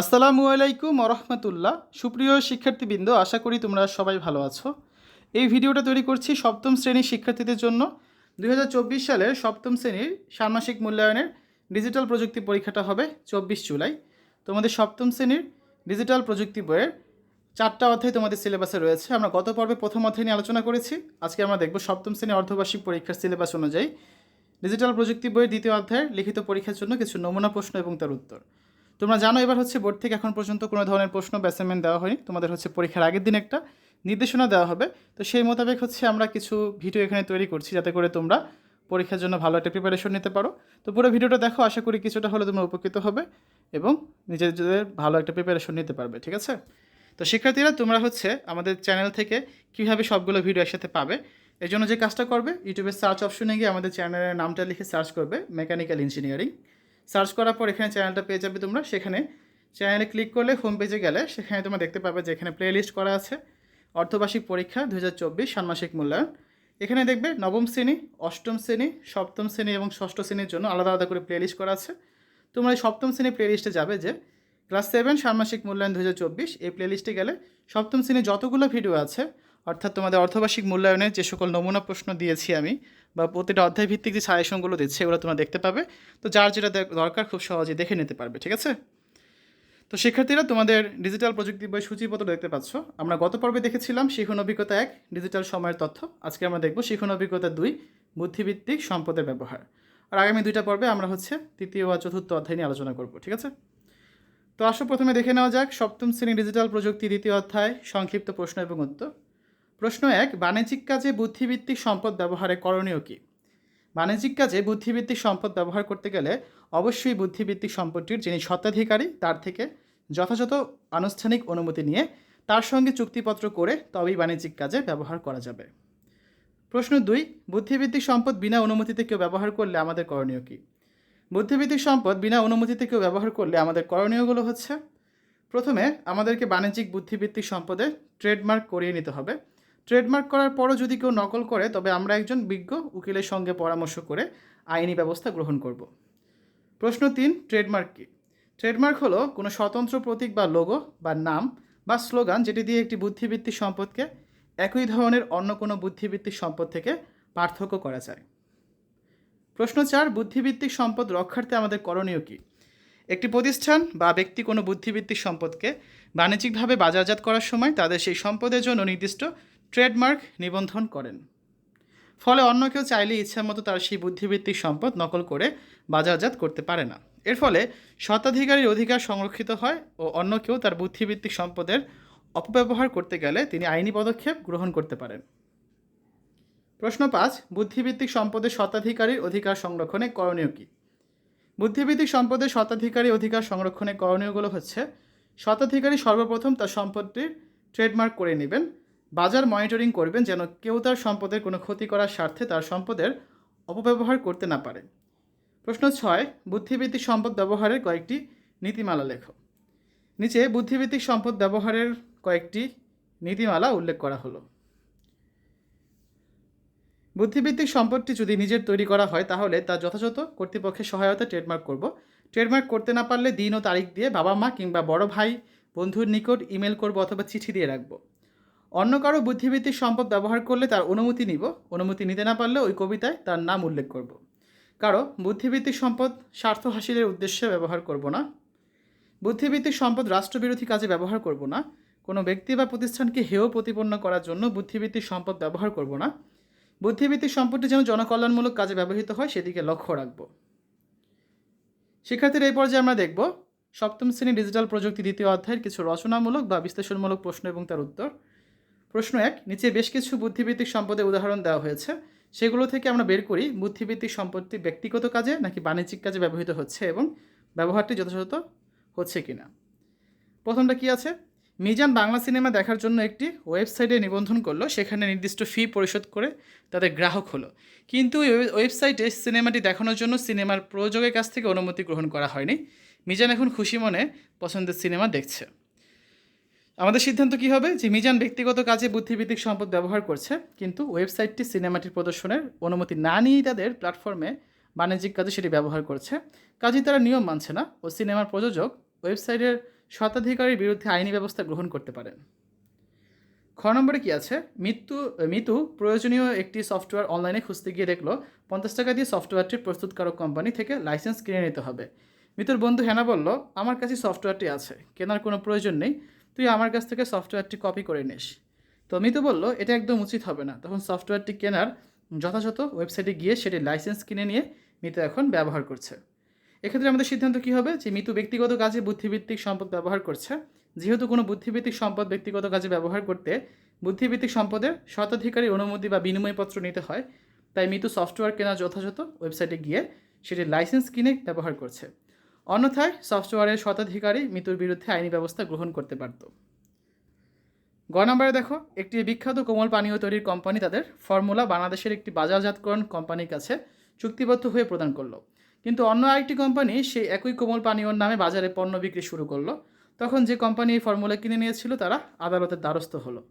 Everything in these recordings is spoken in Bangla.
আসসালামু আলাইকুম রহমতুল্লাহ সুপ্রিয় শিক্ষার্থীবৃন্দ, আশা করি তোমরা সবাই ভালো আছো। এই ভিডিওটা তৈরি করছি সপ্তম শ্রেণির শিক্ষার্থীদের জন্য। দু হাজার চব্বিশ সালের সপ্তম শ্রেণির ষান্মাসিক মূল্যায়নের ডিজিটাল প্রযুক্তি পরীক্ষাটা হবে চব্বিশ জুলাই। তোমাদের সপ্তম শ্রেণির ডিজিটাল প্রযুক্তি বইয়ের চারটা অধ্যায় তোমাদের সিলেবাসে রয়েছে। আমরা গত পর্বে প্রথম অধ্যায় নিয়ে আলোচনা করেছি। আজকে আমরা দেখব সপ্তম শ্রেণির অর্ধবার্ষিক পরীক্ষার সিলেবাস অনুযায়ী। ডিজিটাল প্রযুক্তি বইয়ের দ্বিতীয় অধ্যায়ের লিখিত পরীক্ষার জন্য কিছু নমুনা প্রশ্ন এবং তার উত্তর। তোমরা জানো, এবার হচ্ছে বোর্ড থেকে এখন পর্যন্ত কোনো ধরনের প্রশ্ন অ্যাসাইনমেন্ট দেওয়া হয়নি। তোমাদের হচ্ছে পরীক্ষার আগের দিন একটা নির্দেশনা দেওয়া হবে। তো সেই মোতাবেক হচ্ছে আমরা কিছু ভিডিও এখানে তৈরি করছি, যাতে করে তোমরা পরীক্ষার জন্য ভালো একটা প্রিপারেশন নিতে পারো। তো পুরো ভিডিওটা দেখো, আশা করি কিছুটা হলে তোমরা উপকৃত হবে এবং নিজেদের ভালো একটা প্রিপারেশন নিতে পারবে, ঠিক আছে? তো শিক্ষার্থীরা, তোমরা হচ্ছে আমাদের চ্যানেল থেকে কীভাবে সবগুলো ভিডিও একসাথে পাবে, এর জন্য যে কাজটা করবে ইউটিউবের সার্চ অপশনে গিয়ে আমাদের চ্যানেলের নামটা লিখে সার্চ করবে মেকানিক্যাল ইঞ্জিনিয়ারিং সার্চ করার পর এখানে চ্যানেলটা পেয়ে যাবে তোমরা। সেখানে চ্যানেলে ক্লিক করলে হোম পেজে গেলে সেখানে তোমরা দেখতে পাবে যে এখানে প্লে লিস্ট করা আছে। অর্ধবার্ষিক পরীক্ষা দু হাজার চব্বিশ ষান্মাসিক মূল্যায়ন। এখানে দেখবে নবম শ্রেণি, অষ্টম শ্রেণি, সপ্তম শ্রেণি এবং ষষ্ঠ শ্রেণির জন্য আলাদা আলাদা করে প্লে লিস্ট করা আছে। তোমরা এই সপ্তম শ্রেণির প্লে লিস্টে যাবে যে ক্লাস সেভেন ষান্মাসিক মূল্যায়ন দু হাজার চব্বিশ। এই প্লে লিস্টে গেলে সপ্তম শ্রেণির যতগুলো ভিডিও আছে অর্থাৎ তোমাদের অর্ধবার্ষিক মূল্যায়নে যে সকল নমুনা প্রশ্ন দিয়েছি আমি, বা প্রতিটা অধ্যায় ভিত্তিক যে সাজেশনগুলো দিচ্ছে, এগুলো তোমরা দেখতে পাবে। তো যার যেটা দরকার খুব সহজে দেখে নিতে পারবে, ঠিক আছে? তো শিক্ষার্থীরা, তোমাদের ডিজিটাল প্রযুক্তি বই সূচিপত্র দেখতে পাচ্ছ। আমরা গত পর্বে দেখেছিলাম শিখন অভিজ্ঞতা এক, ডিজিটাল সময়ের তথ্য। আজকে আমরা দেখব শিখন অভিজ্ঞতা দুই বুদ্ধিভিত্তিক সম্পদের ব্যবহার। আর আগামী দুইটা পর্বে আমরা হচ্ছে তৃতীয় বা চতুর্থ অধ্যায় নিয়ে আলোচনা করব, ঠিক আছে? তো আসো, প্রথমে দেখে নেওয়া যাক সপ্তম শ্রেণি ডিজিটাল প্রযুক্তি দ্বিতীয় অধ্যায়, সংক্ষিপ্ত প্রশ্ন এবং উত্তর। প্রশ্ন এক, বাণিজ্যিক কাজে বুদ্ধিভিত্তিক সম্পদ ব্যবহারে করণীয় কী? বাণিজ্যিক কাজে বুদ্ধিভিত্তিক সম্পদ ব্যবহার করতে গেলে অবশ্যই বুদ্ধিভিত্তিক সম্পদটির যিনি স্বত্বাধিকারী, তার থেকে যথাযথ আনুষ্ঠানিক অনুমতি নিয়ে তার সঙ্গে চুক্তিপত্র করে তবেই বাণিজ্যিক কাজে ব্যবহার করা যাবে। প্রশ্ন দুই বুদ্ধিভিত্তিক সম্পদ বিনা অনুমতিতে কেউ ব্যবহার করলে আমাদের করণীয় কী? বুদ্ধিভিত্তিক সম্পদ বিনা অনুমতিতে কেউ ব্যবহার করলে আমাদের করণীয়গুলো হচ্ছে, প্রথমে আমাদেরকে বাণিজ্যিক বুদ্ধিভিত্তিক সম্পদে ট্রেডমার্ক করিয়ে নিতে হবে। ট্রেডমার্ক করার পরও যদি কেউ নকল করে, তবে আমরা একজন বিজ্ঞ উকিলের সঙ্গে পরামর্শ করে আইনি ব্যবস্থা গ্রহণ করব। প্রশ্ন তিন, ট্রেডমার্ক কী? ট্রেডমার্ক হলো কোনো স্বতন্ত্র প্রতীক বা লোগো বা নাম বা স্লোগান যেটি দিয়ে একটি বুদ্ধিভিত্তিক সম্পদকে একই ধরনের অন্য কোনো বুদ্ধিভিত্তিক সম্পদ থেকে পার্থক্য করা যায়। প্রশ্ন চার বুদ্ধিভিত্তিক সম্পদ রক্ষার্থে আমাদের করণীয় কী? একটি প্রতিষ্ঠান বা ব্যক্তি কোনো বুদ্ধিভিত্তিক সম্পদকে বাণিজ্যিকভাবে বাজারজাত করার সময় তাদের সেই সম্পদের জন্য নির্দিষ্ট ট্রেডমার্ক নিবন্ধন করেন। ফলে অন্য কেউ চাইলে ইচ্ছামতো তার সেই বুদ্ধিভিত্তিক সম্পদ নকল করে বাজারজাত করতে পারে না। এর ফলে স্বত্বাধিকারীর অধিকার সংরক্ষিত হয় ও অন্য কেউ তার বুদ্ধিভিত্তিক সম্পদের অপব্যবহার করতে গেলে তিনি আইনি পদক্ষেপ গ্রহণ করতে পারেন। প্রশ্ন পাঁচ বুদ্ধিভিত্তিক সম্পদের স্বত্বাধিকারীর অধিকার সংরক্ষণে করণীয় কী? বুদ্ধিভিত্তিক সম্পদের স্বত্বাধিকারী অধিকার সংরক্ষণে করণীয়গুলো হচ্ছে, স্বত্বাধিকারী সর্বপ্রথম তার সম্পদটির ট্রেডমার্ক করে নেবেন বাজার মনিটরিং করবেন যেন কেউ তার সম্পদের কোনো ক্ষতি করার স্বার্থে তার সম্পদের অপব্যবহার করতে না পারে। প্রশ্ন ছয় বুদ্ধিভিত্তিক সম্পদ ব্যবহারের কয়েকটি নীতিমালা লেখো। নিচে বুদ্ধিভিত্তিক সম্পদ ব্যবহারের কয়েকটি নীতিমালা উল্লেখ করা হলো। বুদ্ধিভিত্তিক সম্পদটি যদি নিজের তৈরি করা হয়, তাহলে তা যথাযথ কর্তৃপক্ষের সহায়তা ট্রেডমার্ক করব। ট্রেডমার্ক করতে না পারলে দিন ও তারিখ দিয়ে বাবা মা কিংবা বড় ভাই, বন্ধুর নিকট ইমেল করব অথবা চিঠি দিয়ে রাখব। অন্য কারও বুদ্ধিভিত্তিক সম্পদ ব্যবহার করলে তার অনুমতি নিব। অনুমতি নিতে না পারলে ওই কবিতায় তার নাম উল্লেখ করব। কারও বুদ্ধিভিত্তিক সম্পদ স্বার্থ হাসিলের উদ্দেশ্যে ব্যবহার করব না। বুদ্ধিভিত্তিক সম্পদ রাষ্ট্রবিরোধী কাজে ব্যবহার করব না। কোনো ব্যক্তি বা প্রতিষ্ঠানকে হেয় প্রতিপন্ন করার জন্য বুদ্ধিভিত্তিক সম্পদ ব্যবহার করব না। বুদ্ধিভিত্তিক সম্পদটি যেন জনকল্যাণমূলক কাজে ব্যবহৃত হয় সেদিকে লক্ষ্য রাখব। শিক্ষার্থীর এই পর্যায়ে আমরা দেখব, সপ্তম শ্রেণি ডিজিটাল প্রযুক্তি দ্বিতীয় অধ্যায়ের কিছু রচনামূলক বা বিশ্লেষণমূলক প্রশ্ন এবং তার উত্তর। প্রশ্ন এক, নিচে বেশ কিছু বুদ্ধিভিত্তিক সম্পদের উদাহরণ দেওয়া হয়েছে। সেগুলো থেকে আমরা বের করি বুদ্ধিভিত্তিক সম্পত্তি ব্যক্তিগত কাজে নাকি বাণিজ্যিক কাজে ব্যবহৃত হচ্ছে এবং ব্যবহারটি যথাযথ হচ্ছে কিনা। প্রথমটা কি আছে? মিজান বাংলা সিনেমা দেখার জন্য একটি ওয়েবসাইটে নিবন্ধন করল, সেখানে নির্দিষ্ট ফি পরিশোধ করে তাদের গ্রাহক হলো। কিন্তু ওয়েবসাইটে সিনেমাটি দেখানোর জন্য সিনেমার প্রযোজকের কাছ থেকে অনুমতি গ্রহণ করা হয়নি। মিজান এখন খুশি মনে পছন্দের সিনেমা দেখছে। আমাদের সিদ্ধান্ত কী হবে? যে মিজান ব্যক্তিগত কাজে বুদ্ধিভিত্তিক সম্পদ ব্যবহার করছে, কিন্তু ওয়েবসাইটটি সিনেমাটির প্রদর্শনের অনুমতি না নিয়েই তাদের প্ল্যাটফর্মে বাণিজ্যিক কাজে সেটি ব্যবহার করছে। কাজেই তারা নিয়ম মানছে না ও সিনেমার প্রযোজক ওয়েবসাইটের স্বত্বাধিকারীর বিরুদ্ধে আইনি ব্যবস্থা গ্রহণ করতে পারেন। খ নম্বরে কি আছে? মৃত্যু মিতু প্রয়োজনীয় একটি সফটওয়্যার অনলাইনে খুঁজতে গিয়ে দেখল, পঞ্চাশ টাকা দিয়ে সফটওয়্যারটি প্রস্তুতকারক কোম্পানি থেকে লাইসেন্স কিনে নিতে হবে। মিতুর বন্ধু হেনা বলল, আমার কাছে সফটওয়্যারটি আছে, কেনার কোনো প্রয়োজন নেই। তুই আমার কাছ থেকে সফটওয়্যারটি কপি করে নিস। তো মিতু বলল, এটা একদম উচিত হবে না। তখন সফটওয়্যারটি কেনার যথাযথ ওয়েবসাইটে গিয়ে সেটি লাইসেন্স কিনে নিয়ে মিতু এখন ব্যবহার করছে। এক্ষেত্রে আমাদের সিদ্ধান্ত কী হবে? যে মিতু ব্যক্তিগত কাজে বুদ্ধিভিত্তিক সম্পদ ব্যবহার করছে। যেহেতু কোনো বুদ্ধিভিত্তিক সম্পদ ব্যক্তিগত কাজে ব্যবহার করতে বুদ্ধিভিত্তিক সম্পদের শতাধিকারী অনুমতি বা বিনিময়পত্র নিতে হয়, তাই মিতু সফটওয়্যার কেনার যথাযথ ওয়েবসাইটে গিয়ে সেটির লাইসেন্স কিনে ব্যবহার করছে। অন্যথায় সফটওয়্যারের শতাধিকারী মৃত্যুর বিরুদ্ধে আইনি ব্যবস্থা গ্রহণ করতে পারত গ নম্বরে দেখো, একটি বিখ্যাত কোমল পানীয় তৈরির কোম্পানি তাদের ফর্মুলা বাংলাদেশের একটি বাজারজাতকরণ কোম্পানির কাছে চুক্তিবদ্ধ হয়ে প্রদান করল। কিন্তু অন্য আরেকটি কোম্পানি সেই একই কোমল পানীয়র নামে বাজারে পণ্য বিক্রি শুরু করল। তখন যে কোম্পানি এই ফর্মুলা কিনে নিয়েছিল তারা আদালতের দ্বারস্থ হলো।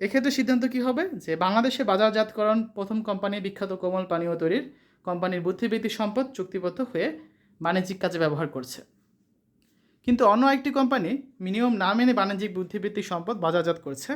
এক্ষেত্রে সিদ্ধান্ত কী হবে? যে বাংলাদেশে বাজারজাতকরণ প্রথম কোম্পানি বিখ্যাত কোমল পানীয় তৈরির কোম্পানির বুদ্ধিবৃত্তি সম্পদ চুক্তিবদ্ধ হয়ে বাণিজ্যিক কাজে ব্যবহার করছে। কিন্তু অন্য একটি কোম্পানি মিনিমাম না মেনে বাণিজ্যিক বুদ্ধিবৃত্তিক সম্পদ বাজারজাত করছে।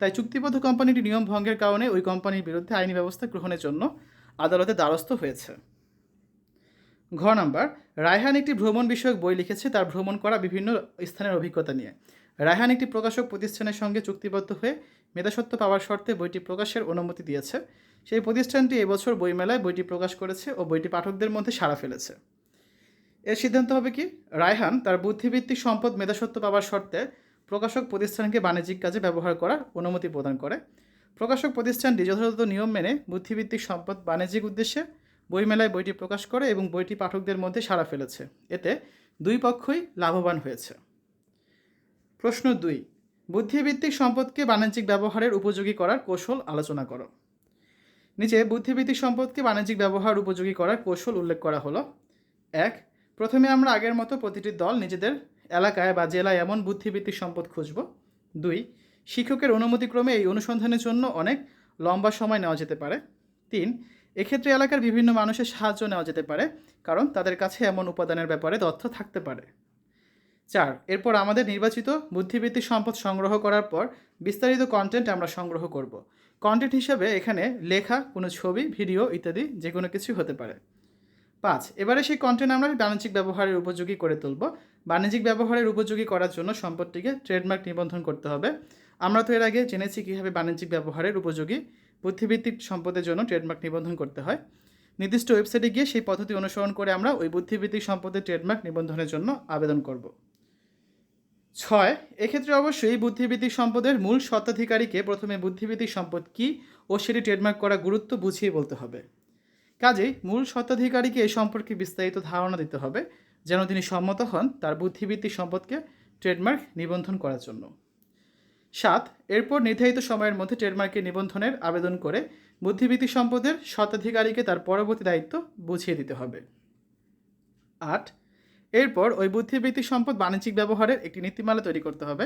তাই চুক্তিবদ্ধ কোম্পানিটি নিয়ম ভঙ্গের কারণে ওই কোম্পানির বিরুদ্ধে আইনি ব্যবস্থা গ্রহণের জন্য আদালতে দ্বারস্থ হয়েছে। ঘ নাম্বার, রায়হান একটি ভ্রমণ বিষয়ক বই লিখেছে, তার ভ্রমণ করা বিভিন্ন স্থানের অভিজ্ঞতা নিয়ে। রায়হান একটি প্রকাশক প্রতিষ্ঠানের সঙ্গে চুক্তিবদ্ধ হয়ে মেধাসত্ব পাওয়ার শর্তে বইটি প্রকাশের অনুমতি দিয়েছে। সেই প্রতিষ্ঠানটি এবছর বইমেলায় বইটি প্রকাশ করেছে ও বইটি পাঠকদের মধ্যে সাড়া ফেলেছে। এর সিদ্ধান্ত হবে কি? রায়হান তার বুদ্ধিভিত্তিক সম্পদ মেধাসত্ব পাওয়ার শর্তে প্রকাশক প্রতিষ্ঠানকে বাণিজ্যিক কাজে ব্যবহার করার অনুমতি প্রদান করে। প্রকাশক প্রতিষ্ঠানটি যথাযথ নিয়ম মেনে বুদ্ধিভিত্তিক সম্পদ বাণিজ্যিক উদ্দেশ্যে বইমেলায় বইটি প্রকাশ করে এবং বইটি পাঠকদের মধ্যে সাড়া ফেলেছে। এতে দুই পক্ষই লাভবান হয়েছে। প্রশ্ন দুই বুদ্ধিভিত্তিক সম্পদকে বাণিজ্যিক ব্যবহারের উপযোগী করার কৌশল আলোচনা করো। নিচে বুদ্ধিভিত্তিক সম্পদকে বাণিজ্যিক ব্যবহার উপযোগী করার কৌশল উল্লেখ করা হলো। এক প্রথমে আমরা আগের মতো প্রতিটি দল নিজেদের এলাকায় বা জেলায় এমন বুদ্ধিভিত্তিক সম্পদ খুঁজব। দুই, শিক্ষকের অনুমতিক্রমে এই অনুসন্ধানের জন্য অনেক লম্বা সময় নেওয়া যেতে পারে। তিন, এক্ষেত্রে এলাকার বিভিন্ন মানুষের সাহায্য নেওয়া যেতে পারে, কারণ তাদের কাছে এমন উপাদানের ব্যাপারে তথ্য থাকতে পারে। চার, এরপর আমাদের নির্বাচিত বুদ্ধিবৃত্তিক সম্পদ সংগ্রহ করার পর বিস্তারিত কন্টেন্ট আমরা সংগ্রহ করব। কন্টেন্ট হিসেবে এখানে লেখা, কোনো ছবি ভিডিও ইত্যাদি যে কোনো কিছু হতে পারে। পাঁচ, এবারে সেই কন্টেন্ট আমরা বাণিজ্যিক ব্যবহারের উপযোগী করে তুলব। বাণিজ্যিক ব্যবহারের উপযোগী করার জন্য সম্পদটিকে ট্রেডমার্ক নিবন্ধন করতে হবে। আমরা তো এর আগে জেনেছি কীভাবে বাণিজ্যিক ব্যবহারের উপযোগী বুদ্ধিভিত্তিক সম্পদের জন্য ট্রেডমার্ক নিবন্ধন করতে হয়। নির্দিষ্ট ওয়েবসাইটে গিয়ে সেই পদ্ধতি অনুসরণ করে আমরা ওই বুদ্ধিভিত্তিক সম্পদের ট্রেডমার্ক নিবন্ধনের জন্য আবেদন করব। ছয়, এক্ষেত্রে অবশ্যই বুদ্ধিভিত্তিক সম্পদের মূল স্বত্বাধিকারীকে প্রথমে বুদ্ধিভিত্তিক সম্পদ কী ও সেটি ট্রেডমার্ক করা গুরুত্ব বুঝিয়ে বলতে হবে। কাজেই মূল স্বত্বাধিকারীকে এই সম্পর্কে বিস্তারিত ধারণা দিতে হবে, যেন তিনি সম্মত হন তার বুদ্ধিভিত্তিক সম্পদকে ট্রেডমার্ক নিবন্ধন করার জন্য। সাত, এরপর নির্ধারিত সময়ের মধ্যে ট্রেডমার্কে নিবন্ধনের আবেদন করে বুদ্ধিভিত্তিক সম্পদের স্বত্বাধিকারীকে তার পরবর্তী দায়িত্ব বুঝিয়ে দিতে হবে। আট, এরপর ওই বুদ্ধিভিত্তিক সম্পদ বাণিজ্যিক ব্যবহারের একটি নীতিমালা তৈরি করতে হবে।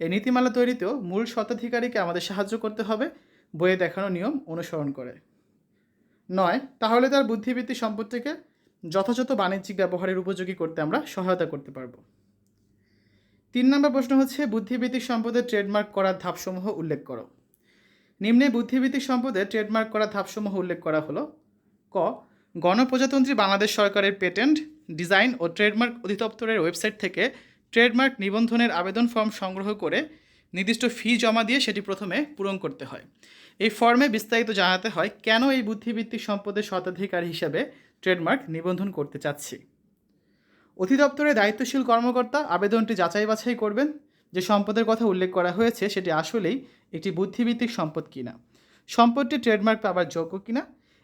এই নীতিমালা তৈরিতেও মূল স্বত্বাধিকারীকে আমাদের সাহায্য করতে হবে, বইয়ে দেখানো নিয়ম অনুসরণ করে। নয়, তাহলে তার বুদ্ধিবৃত্তি সম্পত্তিকে যথাযথ বাণিজ্যিক ব্যবহারের উপযোগী করতে আমরা সহায়তা করতে পারব। তিন নম্বর প্রশ্ন হচ্ছে বুদ্ধিভিত্তিক সম্পদের ট্রেডমার্ক করার ধাপসমূহ উল্লেখ করো। নিম্নে বুদ্ধিভিত্তিক সম্পদে ট্রেডমার্ক করার ধাপসমূহ উল্লেখ করা হলো, ক, গণপ্রজাতন্ত্রী বাংলাদেশ সরকারের পেটেন্ট, ডিজাইন ও ট্রেডমার্ক অধিদপ্তরের ওয়েবসাইট থেকে ট্রেডমার্ক নিবন্ধনের আবেদন ফর্ম সংগ্রহ করে নির্দিষ্ট ফি জমা দিয়ে সেটি প্রথমে পূরণ করতে হয়। এই ফর্মে বিস্তারিত জানাতে হয় কেন এই বুদ্ধিভিত্তিক সম্পদের শতাধিকার হিসাবে ট্রেডমার্ক নিবন্ধন করতে চাচ্ছি। অধিদপ্তরের দায়িত্বশীল কর্মকর্তা আবেদনটি যাচাই বাছাই করবেন। যে সম্পদের কথা উল্লেখ করা হয়েছে সেটি আসলেই একটি বুদ্ধিভিত্তিক সম্পদ কিনা। সম্পদটি ট্রেডমার্ক পাওয়ার যোগ্য কিনা?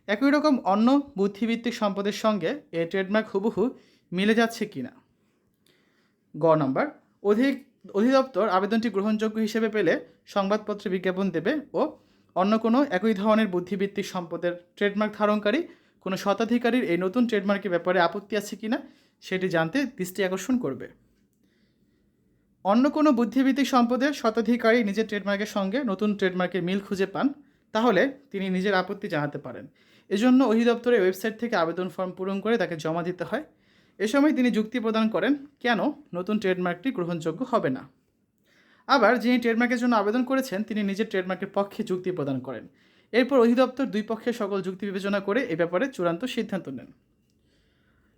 একই রকম অন্য বুদ্ধিভিত্তিক সম্পদের সঙ্গে এ ট্রেডমার্ক হুবহু মিলে যাচ্ছে কিনা? গ নম্বর, অধিক অধিদপ্তর আবেদনটি গ্রহণযোগ্য হিসেবে পেলে সংবাদপত্রে বিজ্ঞাপন দেবে ও অন্য কোনো একই ধরনের বুদ্ধিভিত্তিক সম্পদের ট্রেডমার্ক ধারণকারী কোনো শতাধিকারীর এই নতুন ট্রেডমার্কের ব্যাপারে আপত্তি আছে কি না সেটি জানতে দৃষ্টি আকর্ষণ করবে। অন্য কোনো বুদ্ধিভিত্তিক সম্পদের শতাধিকারী নিজের ট্রেডমার্কের সঙ্গে নতুন ট্রেডমার্কের মিল খুঁজে পান, তাহলে তিনি নিজের আপত্তি জানাতে পারেন। এজন্য অধিদপ্তরের ওয়েবসাইট থেকে আবেদন ফর্ম পূরণ করে তাকে জমা দিতে হয়। এ সময় তিনি যুক্তি প্রদান করেন, কেন নতুন ট্রেডমার্কটি গ্রহণযোগ্য হবে না? আবার যিনি ট্রেডমার্কের জন্য আবেদন করেছেন, তিনি নিজের ট্রেডমার্কের পক্ষে যুক্তি প্রদান করেন। এরপর অধিদপ্তর দুই পক্ষের সকল যুক্তি বিবেচনা করে এ ব্যাপারে চূড়ান্ত সিদ্ধান্ত নেন।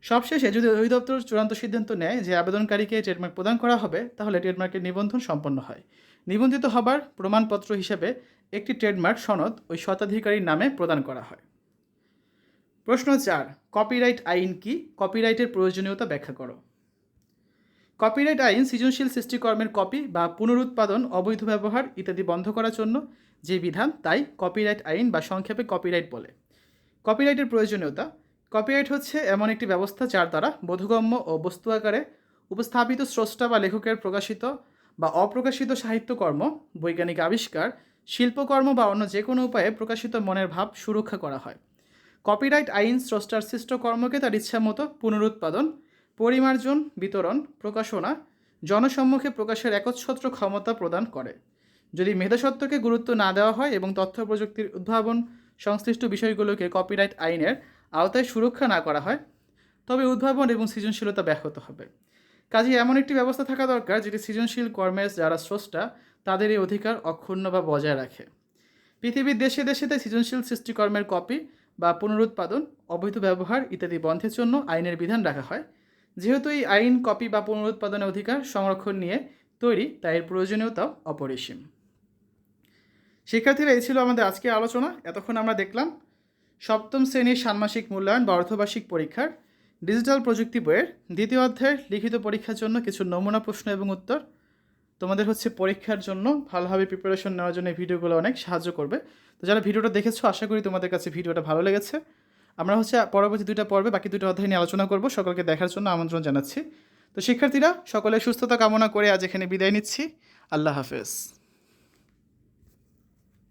সবশেষে যদি অধিদপ্তর চূড়ান্ত সিদ্ধান্ত নেয় যে আবেদনকারীকে ট্রেডমার্ক প্রদান করা হবে, তাহলে ট্রেডমার্কের নিবন্ধন সম্পন্ন হয়। নিবন্ধিত হবার প্রমাণপত্র হিসেবে একটি ট্রেডমার্ক সনদ ওই শতাধিকারীর নামে প্রদান করা হয়। প্রশ্ন চার কপিরাইট আইন কি? কপিরাইটের প্রয়োজনীয়তা ব্যাখ্যা করো। কপিরাইট আইন সৃজনশীল সৃষ্টিকর্মের কপি বা পুনরুৎপাদন, অবৈধ ব্যবহার ইত্যাদি বন্ধ করার জন্য যে বিধান, তাই কপিরাইট আইন বা সংক্ষেপে কপিরাইট বলে। কপিরাইটের প্রয়োজনীয়তা কপিরাইট হচ্ছে এমন একটি ব্যবস্থা যার দ্বারা বোধগম্য ও বস্তু আকারে উপস্থাপিত স্রষ্টা বা লেখকের প্রকাশিত বা অপ্রকাশিত সাহিত্যকর্ম, বৈজ্ঞানিক আবিষ্কার, শিল্পকর্ম বা অন্য যে কোনো উপায়ে প্রকাশিত মনের ভাব সুরক্ষা করা হয়। কপিরাইট আইন স্রষ্টার সৃষ্ট কর্মকে তার ইচ্ছামতো পুনরুৎপাদন পরিমার্জন বিতরণ প্রকাশনা জনসম্মুখে প্রকাশের একচ্ছত্র ক্ষমতা প্রদান করে যদি মেধাসত্ত্বকে গুরুত্ব না দেওয়া হয় এবং তথ্য প্রযুক্তির উদ্ভাবন সংশ্লিষ্ট বিষয়গুলোকে কপিরাইট আইনের আওতায় সুরক্ষা না করা হয় তবে উদ্ভাবন এবং সৃজনশীলতা ব্যাহত হবে কাজে এমন একটি ব্যবস্থা থাকা দরকার যেটি সৃজনশীল কর্মের যারা স্রষ্টা তাদের এই অধিকার অক্ষুণ্ণ বা বজায় রাখে পৃথিবীর দেশে দেশে তাই সৃজনশীল সৃষ্টিকর্মের কপি বা পুনরুৎপাদন, অবৈধ ব্যবহার ইত্যাদি বন্ধের জন্য আইনের বিধান রাখা হয়। যেহেতু এই আইন কপি বা পুনরুৎপাদনের অধিকার সংরক্ষণ নিয়ে তৈরি, তাই এর প্রয়োজনীয়তাও অপরিসীম। শিক্ষার্থীরা, এই ছিল আমাদের আজকের আলোচনা। এতক্ষণ আমরা দেখলাম সপ্তম শ্রেণির ষান্মাসিক মূল্যায়ন বা অর্ধবার্ষিক পরীক্ষার ডিজিটাল প্রযুক্তি বইয়ের দ্বিতীয় অধ্যায়ের লিখিত পরীক্ষার জন্য কিছু নমুনা প্রশ্ন এবং উত্তর। তোমাদের হচ্ছে পরীক্ষার জন্য ভালোভাবে প্রিপারেশন নেওয়ার জন্য এই ভিডিওগুলো অনেক সাহায্য করবে। তো যারা ভিডিওটা দেখেছ, আশা করি তোমাদের কাছে ভিডিওটা ভালো লেগেছে। আমরা হচ্ছে পরবর্তী দুইটা পর্বে, বাকি দুটো অধ্যায় নিয়ে আলোচনা করব। সকলকে দেখার জন্য আমন্ত্রণ জানাচ্ছি। তো শিক্ষার্থীরা সকলে সুস্থতা কামনা করে আজ এখানে বিদায় নিচ্ছি। আল্লাহ হাফেজ।